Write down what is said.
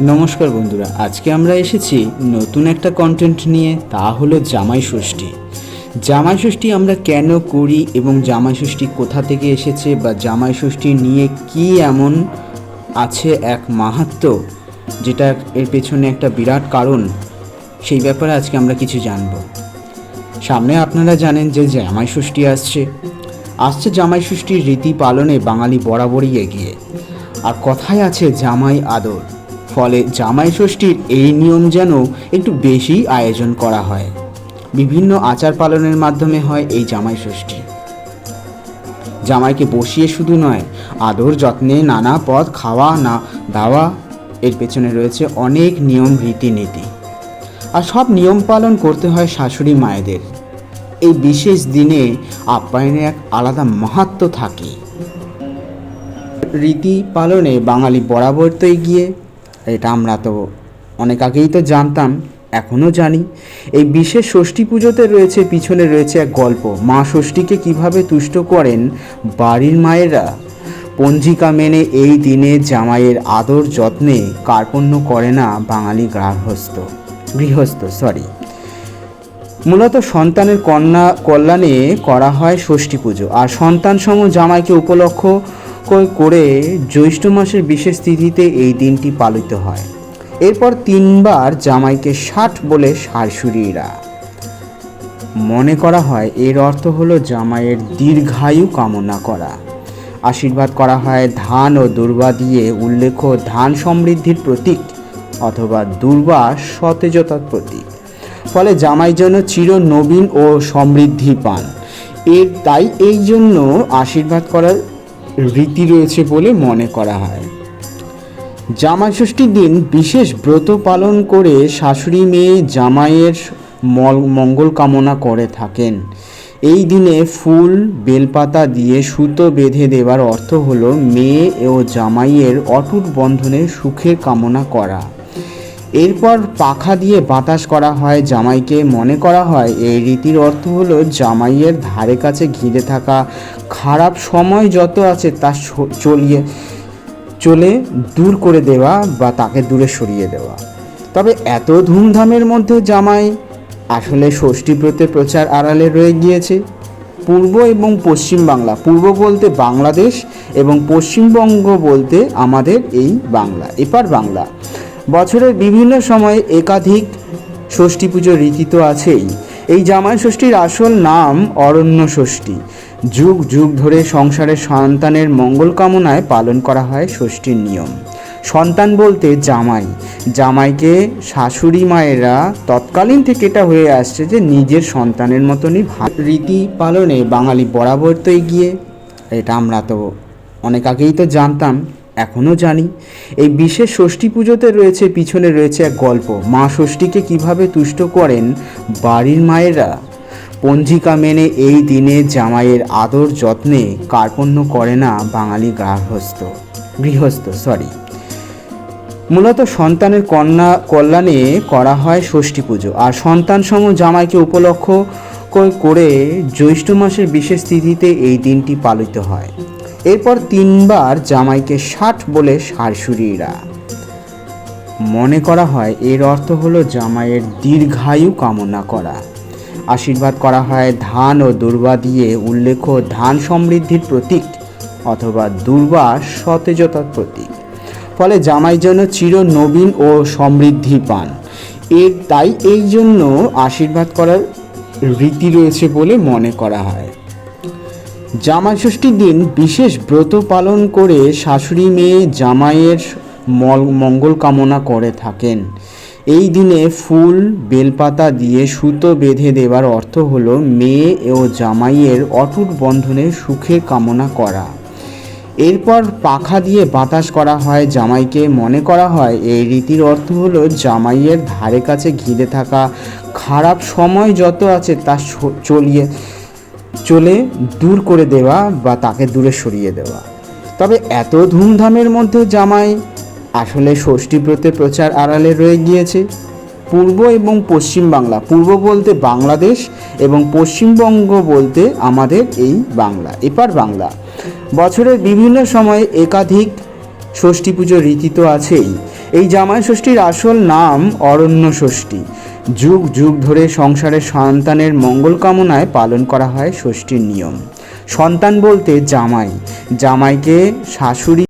নমস্কার বন্ধুরা, আজকে আমরা এসেছি নতুন একটা কন্টেন্ট নিয়ে, তা হলো জামাই ষষ্ঠী। জামাই ষষ্ঠী আমরা কেন করি এবং জামাই ষষ্ঠী কোথা থেকে এসেছে বা জামাই ষষ্ঠী নিয়ে কি এমন আছে এক মাহাত্ম, যেটা এর পেছনে একটা বিরাট কারণ, সেই ব্যাপারে আজকে আমরা কিছু জানব। সামনে আপনারা জানেন যে জামাই ষষ্ঠী আসছে। আসছে জামাই ষষ্ঠীর রীতি পালনে বাঙালি বরাবরই এগিয়ে। আর কথায় আছে জামাই আদর। ফলে জামাই ষষ্ঠীর এই নিয়ম যেন একটু বেশি আয়োজন করা হয়। বিভিন্ন আচার পালনের মাধ্যমে হয় এই জামাই ষষ্ঠী। জামাইকে বসিয়ে শুধু নয়, আদর যত্নে নানা পদ খাওয়া না দাওয়া, এর পেছনে রয়েছে অনেক নিয়ম, রীতিনীতি। আর সব নিয়ম পালন করতে হয় শাশুড়ি মায়েদের। এই বিশেষ দিনে আপ্যায়নের এক আলাদা মাহাত্ম থাকে। রীতি পালনে বাঙালি বরাবর তো এগিয়ে এটা আমরা তো অনেক আগেই তো জানতাম এখনও জানি। এই বিশেষ ষষ্ঠী পুজোতে রয়েছে, পিছনে রয়েছে এক গল্প। মা ষষ্ঠীকে কীভাবে তুষ্ট করেন বাড়ির মায়েরা? পঞ্জিকা মেনে এই দিনে জামাইয়ের আদর যত্নে কার্পণ্য করে না বাঙালি গৃহস্থ। গৃহস্থ সরি মূলত সন্তানের কন্যা কল্যাণে করা হয় ষষ্ঠী পুজো। আর সন্তান সম জামাইকে উপলক্ষ ক- করে জ্যৈষ্ঠ মাসের বিশেষ তিথিতে এই দিনটি পালিত হয়। এরপর তিনবার জামাইকে ষাট বলে শাশুড়িরা মনে করা হয়, এর অর্থ হলো জামাইয়ের দীর্ঘায়ু কামনা করা। আশীর্বাদ করা হয় ধান ও দুর্বা দিয়ে উল্লেখ্য ধান সমৃদ্ধির প্রতীক অথবা দুর্বা সতেজতার প্রতীক। ফলে জামাই যেন চির নবীন ও সমৃদ্ধি পান। এর তাই এই জন্য আশীর্বাদ করার রীতি রয়েছে বলে মনে করা হয়। জামাই ষষ্ঠীর দিন বিশেষ ব্রত পালন করে শাশুড়ি মেয়ে জামাইয়ের মঙ্গল কামনা করে থাকেন। এই দিনে ফুল, বেলপাতা দিয়ে সুতো বেঁধে দেওয়ার অর্থ হলো মেয়ে ও জামাইয়ের অটুট বন্ধনে সুখের কামনা করা। এরপর পাখা দিয়ে বাতাস করা হয়, জামাইকে মনে করা হয়, এই রীতির অর্থ হলো জামাইয়ের ধারে কাছে ঘিরে থাকা খারাপ সময় যত আছে তা চলিয়ে, চলে দূর করে দেওয়া বা তাকে দূরে সরিয়ে দেওয়া। তবে এত ধুমধামের মধ্যে জামাই আসলে ষষ্ঠী ব্রতে প্রচার আড়ালে রয়ে গিয়েছে। পূর্ব এবং পশ্চিম বাংলা, পূর্ব বলতে বাংলাদেশ এবং পশ্চিমবঙ্গ বলতে আমাদের এই বাংলা। এপার বাংলা। বছরের বিভিন্ন সময়ে একাধিক ষষ্ঠী পুজোর রীতি তো আছেই। এই জামাই ষষ্ঠীর আসল নাম অরণ্য ষষ্ঠী। যুগ যুগ ধরে সংসারের সন্তানের মঙ্গল কামনায় পালন করা হয় ষষ্ঠীর নিয়ম। সন্তান বলতে জামাই। জামাইকে শাশুড়ি মায়েরা তৎকালীন থেকে এটা হয়ে আসছে যে নিজের সন্তানের মতনই রীতি পালনে বাঙালি বরাবর তো এগিয়ে। এটা আমরা তো অনেক আগেই তো জানতাম। এখনও জানি। এই বিশেষ ষষ্ঠী পুজোতে রয়েছে, পিছনে রয়েছে এক গল্প। মা ষষ্ঠীকে কীভাবে তুষ্ট করেন বাড়ির মায়েরা? পঞ্জিকা মেনে এই দিনে জামাইয়ের আদর যত্নে কার্পণ্য করে না বাঙালি গৃহস্থ। গৃহস্থ সরি মূলত সন্তানের কন্যা কল্যাণে করা হয় ষষ্ঠী পুজো। আর সন্তান সম জামাইকে উপলক্ষ করে জ্যৈষ্ঠ মাসের বিশেষ তিথিতে এই দিনটি পালিত হয়। এরপর তিনবার জামাইকে ষাট বলে শাশুড়িরা মনে করা হয়, এর অর্থ হলো জামাইয়ের দীর্ঘায়ু কামনা করা। আশীর্বাদ করা হয় ধান ও দুর্বা দিয়ে উল্লেখ্য ধান সমৃদ্ধির প্রতীক অথবা দুর্বা সতেজতার প্রতীক। ফলে জামাই যেন চির নবীন ও সমৃদ্ধি পান। এর তাই এই জন্য আশীর্বাদ করার রীতি রয়েছে বলে মনে করা হয়। জামাই ষষ্ঠীর দিন বিশেষ ব্রত পালন করে শাশুড়ি মেয়ে জামাইয়ের মঙ্গল কামনা করে থাকেন। এই দিনে ফুল, বেলপাতা দিয়ে সুতো বেঁধে দেওয়ার অর্থ হলো মেয়ে ও জামাইয়ের অটুট বন্ধনের সুখের কামনা করা। এরপর পাখা দিয়ে বাতাস করা হয় জামাইকে। মনে করা হয় এই রীতির অর্থ হলো জামাইয়ের ধারে কাছে ঘিরে থাকা খারাপ সময় যত আছে তা চলিয়ে চলে দূর করে দেওয়া বা তাকে দূরে সরিয়ে দেওয়া। তবে এত ধুমধামের মধ্যেও জামাই আসলে ষষ্ঠী ব্রতে প্রচার আড়ালে রয়ে গিয়েছে। পূর্ব এবং পশ্চিম বাংলা, পূর্ব বলতে বাংলাদেশ এবং পশ্চিমবঙ্গ বলতে আমাদের এই বাংলা। এপার বাংলা, বছরের বিভিন্ন সময়ে একাধিক ষষ্ঠী পুজোর রীতি তো আছেই। এই জামাই ষষ্ঠীর আসল নাম অরণ্য ষষ্ঠী। যুগ যুগ ধরে সংসারে সন্তানের মঙ্গল কামনায় পালন করা হয় ষষ্ঠীর নিয়ম। সন্তান বলতে জামাই। জামাইকে শাশুড়ি